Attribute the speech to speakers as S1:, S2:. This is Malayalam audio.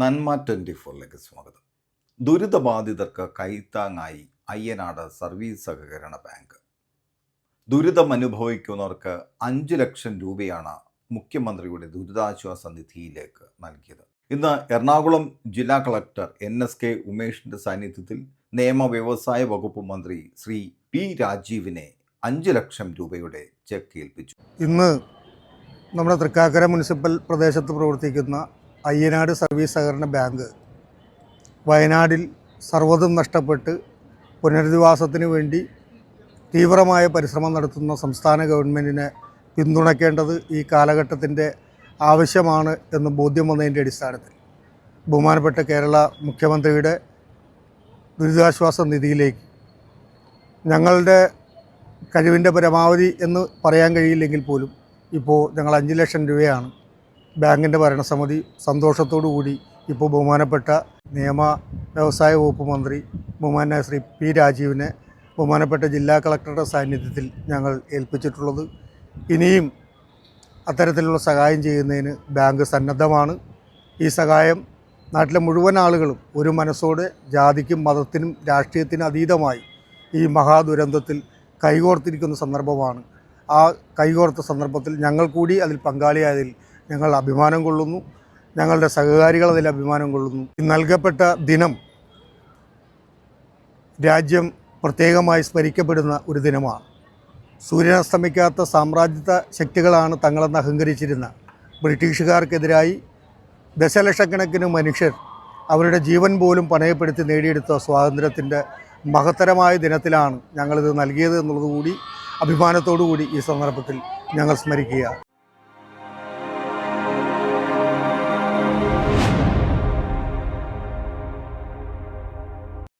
S1: നന്മ ട്വന്റി ഫോറിലേക്ക് സ്വാഗതം. ദുരിതബാധിതർക്ക് കൈത്താങ്ങായി അയ്യനാട് സർവീസ് സഹകരണ ബാങ്ക്. ദുരിതം അനുഭവിക്കുന്നവർക്ക് അഞ്ച് ലക്ഷം രൂപയാണ് മുഖ്യമന്ത്രിയുടെ ദുരിതാശ്വാസ നിധിയിലേക്ക് നൽകിയത്. ഇന്ന് എറണാകുളം ജില്ലാ കളക്ടർ എൻ എസ് കെ ഉമേഷിന്റെ സാന്നിധ്യത്തിൽ നിയമ വ്യവസായ വകുപ്പ് മന്ത്രി ശ്രീ പി രാജീവിനെ അഞ്ച് ലക്ഷം രൂപയുടെ ചെക്ക് ഏൽപ്പിച്ചു.
S2: ഇന്ന് നമ്മുടെ തൃക്കാക്കര മുനിസിപ്പൽ പ്രദേശത്ത് പ്രവർത്തിക്കുന്ന അയ്യനാട് സർവീസ് സഹകരണ ബാങ്ക് വയനാടിൽ സർവതും നഷ്ടപ്പെട്ട് പുനരധിവാസത്തിന് വേണ്ടി തീവ്രമായ പരിശ്രമം നടത്തുന്ന സംസ്ഥാന ഗവൺമെന്റിനെ പിന്തുണയ്ക്കേണ്ടത് ഈ കാലഘട്ടത്തിന്റെ ആവശ്യമാണ് എന്ന് ബോധ്യം വന്നതിന്റെ അടിസ്ഥാനത്തിൽ ബഹുമാനപ്പെട്ട കേരള മുഖ്യമന്ത്രിയുടെ ദുരിതാശ്വാസ നിധിയിലേക്ക് ഞങ്ങളുടെ കഴിവിന്റെ പരമാവധി എന്ന് പറയാൻ കഴിയില്ലെങ്കിൽ പോലും ഇപ്പോൾ ഞങ്ങൾ അഞ്ച് ലക്ഷം രൂപയാണ് ബാങ്കിന്റെ ഭരണസമിതി സന്തോഷത്തോടു കൂടി ഇപ്പോൾ ബഹുമാനപ്പെട്ട നിയമ വ്യവസായ വകുപ്പ് മന്ത്രി ബഹുമാന ശ്രീ പി രാജീവിനെ ബഹുമാനപ്പെട്ട ജില്ലാ കളക്ടറുടെ സാന്നിധ്യത്തിൽ ഞങ്ങൾ ഏൽപ്പിച്ചിട്ടുള്ളത്. ഇനിയും അത്തരത്തിലുള്ള സഹായം ചെയ്യുന്നതിന് ബാങ്ക് സന്നദ്ധമാണ്. ഈ സഹായം നാട്ടിലെ മുഴുവൻ ആളുകളും ഒരു മനസ്സോടെ ജാതിക്കും മതത്തിനും രാഷ്ട്രീയത്തിനും അതീതമായി ഈ മഹാദുരന്തത്തിൽ കൈകോർത്തിരിക്കുന്ന സന്ദർഭമാണ്. ആ കൈകോർത്ത സന്ദർഭത്തിൽ ഞങ്ങൾ കൂടി അതിൽ പങ്കാളിയായതിൽ ഞങ്ങൾ അഭിമാനം കൊള്ളുന്നു. ഞങ്ങളുടെ സഹകാരികൾ അതിൽ അഭിമാനം കൊള്ളുന്നു. നൽകപ്പെട്ട ദിനം രാജ്യം പ്രത്യേകമായി സ്മരിക്കപ്പെടുന്ന ഒരു ദിനമാണ്. സൂര്യൻ അസ്തമിക്കാത്ത സാമ്രാജ്യത്വ ശക്തികളാണ് തങ്ങളെന്ന് അഹങ്കരിച്ചിരുന്ന ബ്രിട്ടീഷുകാർക്കെതിരായി ദശലക്ഷക്കണക്കിന് മനുഷ്യർ അവരുടെ ജീവൻ പോലും പണയപ്പെടുത്തി നേടിയെടുത്ത സ്വാതന്ത്ര്യത്തിന്റെ മഹത്തരമായ ദിനത്തിലാണ് ഞങ്ങളിത് നൽകിയത് എന്നുള്ളത് കൂടി അഭിമാനത്തോടു കൂടി ഈ സന്ദർഭത്തിൽ ഞങ്ങൾ സ്മരിക്കുക